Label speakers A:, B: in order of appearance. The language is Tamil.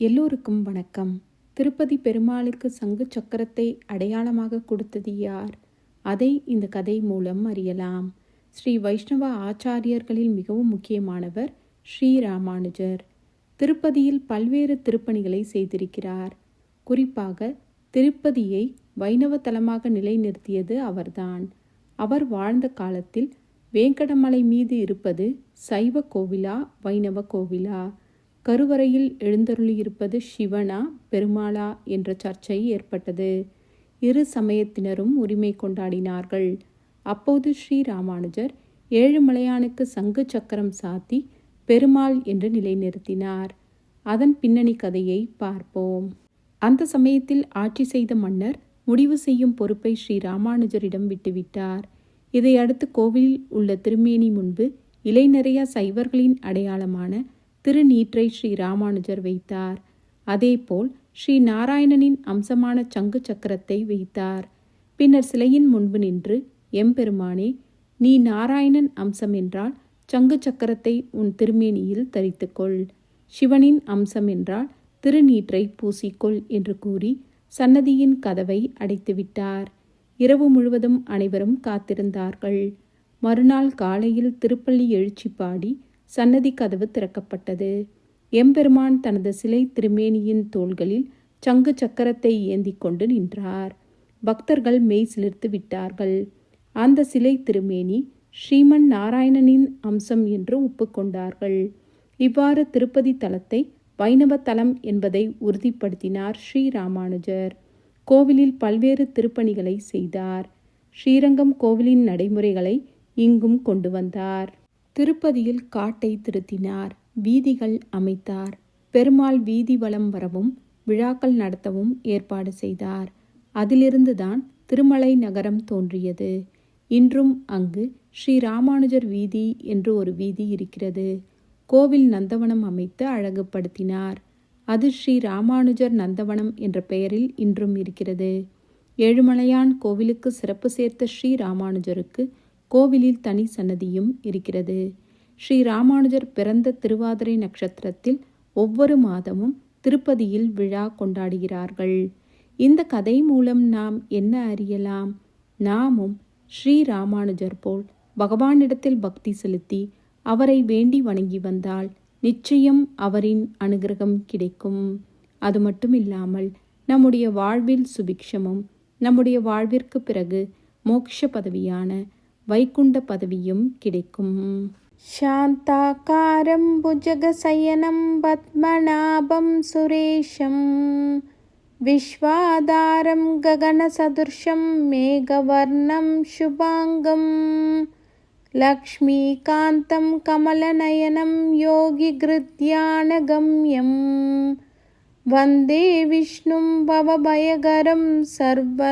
A: எல்லோருக்கும் வணக்கம். திருப்பதி பெருமாளுக்கு சங்கு சக்கரத்தை அடையாளமாக கொடுத்தது யார்? அதை இந்த கதை மூலம் அறியலாம். ஸ்ரீ வைஷ்ணவ ஆச்சாரியர்களில் மிகவும் முக்கியமானவர் ஸ்ரீ ராமானுஜர். திருப்பதியில் பல்வேறு திருப்பணிகளை செய்திருக்கிறார். குறிப்பாக திருப்பதியை வைணவ தலமாக நிலைநிறுத்தியது அவர்தான். அவர் வாழ்ந்த காலத்தில் வேங்கடமலை மீது இருப்பது சைவ கோவிலா வைணவ கோவிலா? கருவறையில் எழுந்தருளியிருப்பது சிவனா பெருமாளா என்ற சர்ச்சை ஏற்பட்டது. இரு சமயத்தினரும் உரிமை கொண்டாடினார்கள். அப்போது ஸ்ரீ ராமானுஜர் ஏழுமலையானுக்கு சங்கு சக்கரம் சாத்தி பெருமாள் என்று நிலைநிறுத்தினார். அதன் பின்னணி கதையை பார்ப்போம். அந்த சமயத்தில் ஆட்சி செய்த மன்னர் முடிவு செய்யும் பொறுப்பை ஸ்ரீ ராமானுஜரிடம் விட்டுவிட்டார். இதையடுத்து கோவிலில் உள்ள திருமேனி முன்பு இலை நிறைய சைவர்களின் அடையாளமான திருநீற்றை ஸ்ரீ ராமானுஜர் வைத்தார். அதேபோல் ஸ்ரீ நாராயணனின் அம்சமான சங்கு சக்கரத்தை வைத்தார். பின்னர் சிலையின் முன்பு நின்று எம்பெருமானே நீ நாராயணன் அம்சம் என்றால் சங்கு சக்கரத்தை உன் திருமேனியில் தரித்துக்கொள். சிவனின் அம்சம் என்றால் திருநீற்றை பூசிக்கொள் என்று கூறி சன்னதியின் கதவை அடைத்துவிட்டார் இரவு முழுவதும் அனைவரும் காத்திருந்தார்கள். மறுநாள் காலையில் திருப்பள்ளி எழுச்சி பாடி சன்னதி கதவு திறக்கப்பட்டது. எம்பெருமான் தனது சிலை திருமேனியின் தோள்களில் சங்கு சக்கரத்தை ஏந்தி கொண்டு நின்றார். பக்தர்கள் மெய் சிலிர்த்து விட்டார்கள். அந்த சிலை திருமேனி ஸ்ரீமன் நாராயணனின் அம்சம் என்று ஒப்புக்கொண்டார்கள் இவ்வாறு திருப்பதி தலத்தை வைணவ தலம் என்பதை உறுதிப்படுத்தினார் ஸ்ரீ ராமானுஜர் கோவிலில் பல்வேறு திருப்பணிகளை செய்தார். ஸ்ரீரங்கம் கோவிலின் நடைமுறைகளை இங்கும் கொண்டு வந்தார். திருப்பதியில் காட்டை திருத்தினார். வீதிகள் அமைத்தார். பெருமாள் வீதி வலம் வரவும் விழாக்கள் நடத்தவும் ஏற்பாடு செய்தார். அதிலிருந்துதான் திருமலை நகரம் தோன்றியது. இன்றும் அங்கு ஸ்ரீ ராமானுஜர் வீதி என்று ஒரு வீதி இருக்கிறது. கோவில் நந்தவனம் அமைத்து அழகுபடுத்தினார். அது ஸ்ரீ ராமானுஜர் நந்தவனம் என்ற பெயரில் இன்றும் இருக்கிறது. ஏழுமலையான் கோவிலுக்கு சிறப்பு சேர்த்த ஸ்ரீ ராமானுஜருக்கு கோவிலில் தனி சன்னதியும் இருக்கிறது. ஸ்ரீ ராமானுஜர் பிறந்த திருவாதிரை நட்சத்திரத்தில் ஒவ்வொரு மாதமும் திருப்பதியில் விழா கொண்டாடுகிறார்கள். இந்த கதை மூலம் நாம் என்ன அறியலாம்? நாமும் ஸ்ரீ ராமானுஜர் போல் பகவானிடத்தில் பக்தி செலுத்தி அவரை வேண்டி வணங்கி வந்தால் நிச்சயம் அவரின் அனுகிரகம் கிடைக்கும். அது மட்டும் இல்லாமல் நம்முடைய வாழ்வில் சுபிக்ஷமும் நம்முடைய வாழ்விற்கு பிறகு மோட்ச பதவியான வைகுண்ட பதவியும் கிடைக்கும் சாந்தாக்காரம் புஜகசயனம் பத்மநாபம் சுரேஷம் விஸ்வாதாரம் ககனசதுர்ஷம் மேகவர்ணம் சுபாங்கம் लक्ष्मीकान्तं कमलनयनं योगिगृध्यानगम्यं वन्दे विष्णुं भवभयगरं सर्वलोकैकनाथम्